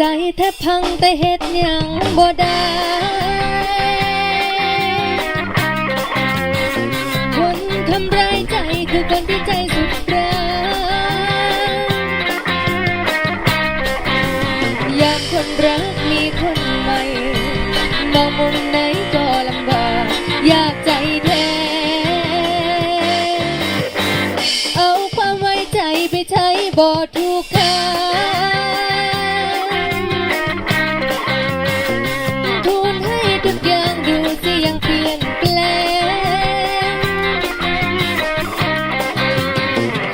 จแทบพังแต่เฮ็ดยังบ่ได้คนทำร้ายใจคือคนที่ใจสุดร้ายอยากคนรักมีคนใหม่มองมุมไหนก็ลำบากอยากใจแท้เอาความไว้ใจไปใช้บ่ถูกทาง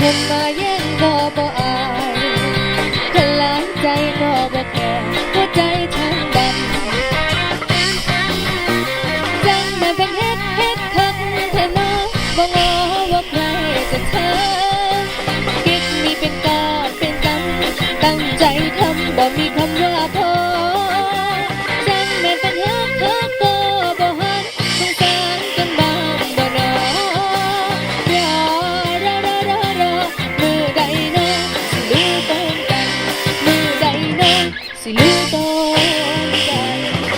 คนมาแย่งก็บ่อายทลายใจก็บ่แคร์หัวใจทั้งดำจังมันเป็นเฮ็ดเฮ็ดคักแท้น้องบ่งอว่าใครจะเธอคิดมีเป็นกอบเป็นกำตั้งใจทำบ่มีคำว่าพ องสิรู้ตรงกัน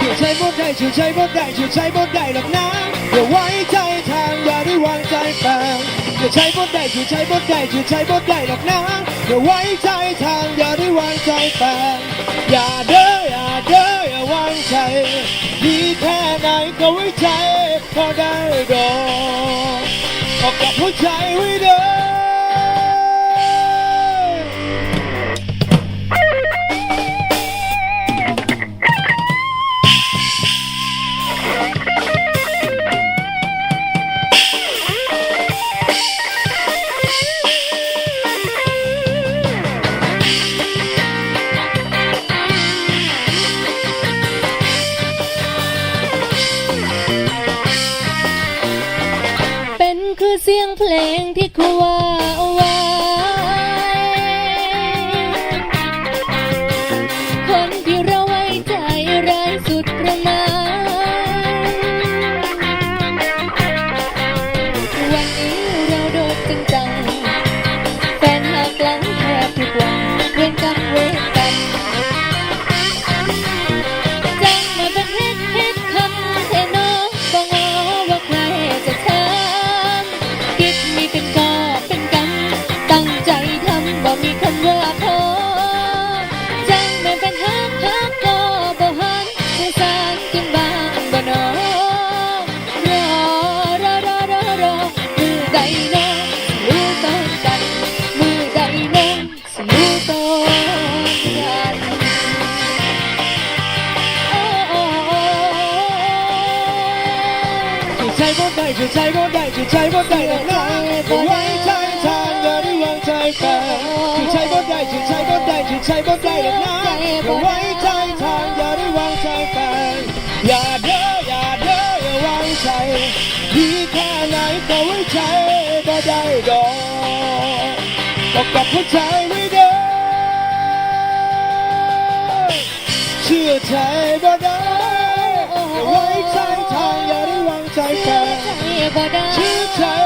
ชื่อใช้บดได้ชื่อใช้บดได้ชื่อใช้บดได้หรอกนะอย่าไว้ใจทางอย่าได้วางใจแฟนชื่อใช้บดได้ชื่อใช้บดได้ชื่อใช้บดได้หรอกนะอย่าไว้ใจทางอย่าได้วางใจแฟนอย่าเด้ออย่าเด้ออย่าวางใจดีแค่ไหนก็ไว้ใจพอได้ดอกก็กับหัวใจ ง ใช้บดได้ชื่อใช้บดได้ชื่อใช้บดได้หรอกนะอย่ไว้ใจทางอย่าได้วางใจแฟนชื่อใช้บดได้ชื่อใช้บดได้ชื่อใช้บดได้หรอกนะอย่ไว้ใจทางอย่าได้วางใจแฟนอย่าเด้ออย่าเด้ออย่าวางใจดีแค่ไหนก็ไว้ใจบ่ได้ดอกก็กับหัวใจไว้เด้อเชื่อใจบ่ได้ อย่